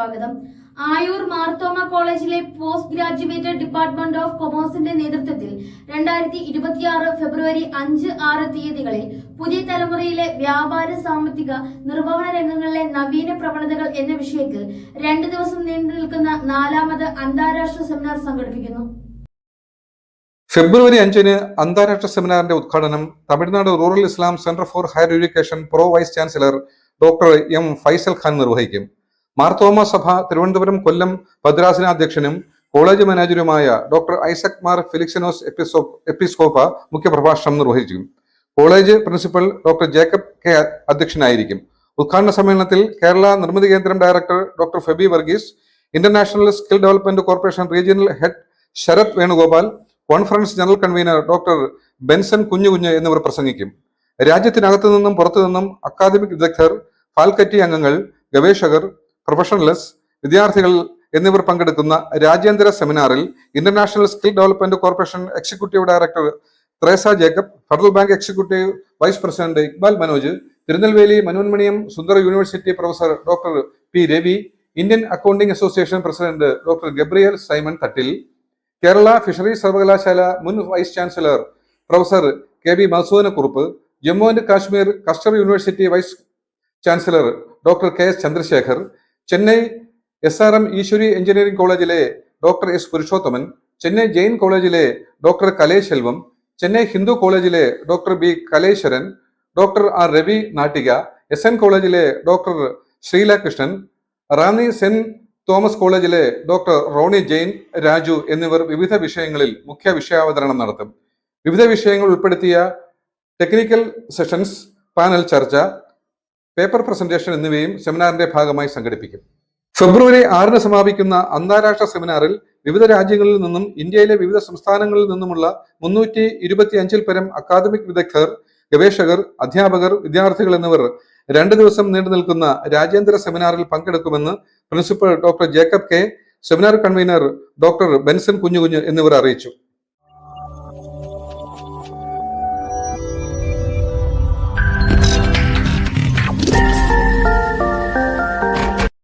സ്വാഗതം. ആയൂർ മാർത്തോമ കോളേജിലെ post graduate department of കൊമേഴ്സിന്റെ നേതൃത്വത്തിൽ രണ്ടായിരത്തി ഇരുപത്തിയാറ് ഫെബ്രുവരി അഞ്ച് ആറ് തീയതികളിൽ പുതിയ തലമുറയിലെ വ്യാപാര സാമ്പത്തിക നിർവഹണ രംഗങ്ങളിലെ നവീന പ്രവണതകൾ എന്ന വിഷയത്തിൽ രണ്ടു ദിവസം നീണ്ടു നിൽക്കുന്ന നാലാമത് അന്താരാഷ്ട്ര സെമിനാർ സംഘടിപ്പിക്കുന്നു. ഫെബ്രുവരി അഞ്ചിന് അന്താരാഷ്ട്ര സെമിനാറിന്റെ ഉദ്ഘാടനം Tamil Nadu rural Islam centre for higher education pro vice chancellor doctor M Faisal Khan നിർവഹിക്കും. മാർത്തോമ സഭ തിരുവനന്തപുരം കൊല്ലം ഭദ്രാസനാധ്യക്ഷനും കോളേജ് മാനേജരുമായ ഡോക്ടർ ഐസക് മാർ ഫിലിക്സനോസ് എപ്പിസോ എപ്പിസ്കോപ്പ മുഖ്യപ്രഭാഷണം നിർവഹിക്കും. College principal doctor Jacob K അധ്യക്ഷനായിരിക്കും. ഉദ്ഘാടന സമ്മേളനത്തിൽ Kerala Nirmithi Kendram director doctor Febi Varghese international skill development corporation regional head Sarath Venugopal conference general convener doctor Benson Kunjukunju എന്നിവർ പ്രസംഗിക്കും. രാജ്യത്തിനകത്തു നിന്നും പുറത്തു നിന്നും അക്കാദമിക് വിദഗ്ധർ ഫാൽക്കറ്റി അംഗങ്ങൾ ഗവേഷകർ പ്രൊഫഷണലിസ്റ്റ് വിദ്യാർത്ഥികൾ എന്നിവർ പങ്കെടുക്കുന്ന രാജ്യാന്തര സെമിനാറിൽ international skill development corporation executive director Thresa Jacob federal bank executive vice president Iqbal Manoj Tirunelveli Manonmaniam Sundara university professor doctor P Ravi Indian accounting association president doctor Gabriel Simon Thattil Kerala fisheries സർവകലാശാല മുൻ vice chancellor professor K B Madhusoodanakurup Jammu and Kashmir കസ്റ്റർ university vice chancellor doctor K S Chandrasekhar Chennai S R M Easwari engineering കോളേജിലെ doctor S Purushothaman Chennai Jain കോളേജിലെ doctor കലേശെൽവം Chennai Hindu കോളേജിലെ doctor B Kaleswaran doctor R Ravi Nattika S N കോളേജിലെ doctor Sreela Krishnan Ranni saint Thomas കോളേജിലെ doctor Rony Jain Raju എന്നിവർ വിവിധ വിഷയങ്ങളിൽ മുഖ്യ വിഷയാവതരണം നടത്തും. വിവിധ വിഷയങ്ങൾ ഉൾപ്പെടുത്തിയ ടെക്നിക്കൽ സെഷൻസ് പാനൽ ചർച്ച പേപ്പർ പ്രസന്റേഷൻ എന്നിവയും സെമിനാറിന്റെ ഭാഗമായി സംഘടിപ്പിക്കും. ഫെബ്രുവരി ആറിന് സമാപിക്കുന്ന അന്താരാഷ്ട്ര സെമിനാറിൽ വിവിധ രാജ്യങ്ങളിൽ നിന്നും ഇന്ത്യയിലെ വിവിധ സംസ്ഥാനങ്ങളിൽ നിന്നുമുള്ള മുന്നൂറ്റി ഇരുപത്തി അഞ്ചിൽ പരം അക്കാദമിക് വിദഗ്ധർ ഗവേഷകർ അധ്യാപകർ വിദ്യാർത്ഥികൾ എന്നിവർ രണ്ട് ദിവസം നീണ്ടു നിൽക്കുന്ന രാജ്യാന്തര സെമിനാറിൽ പങ്കെടുക്കുമെന്ന് principal doctor Jacob K seminar convener doctor Benson Kunjukunju എന്നിവർ അറിയിച്ചു.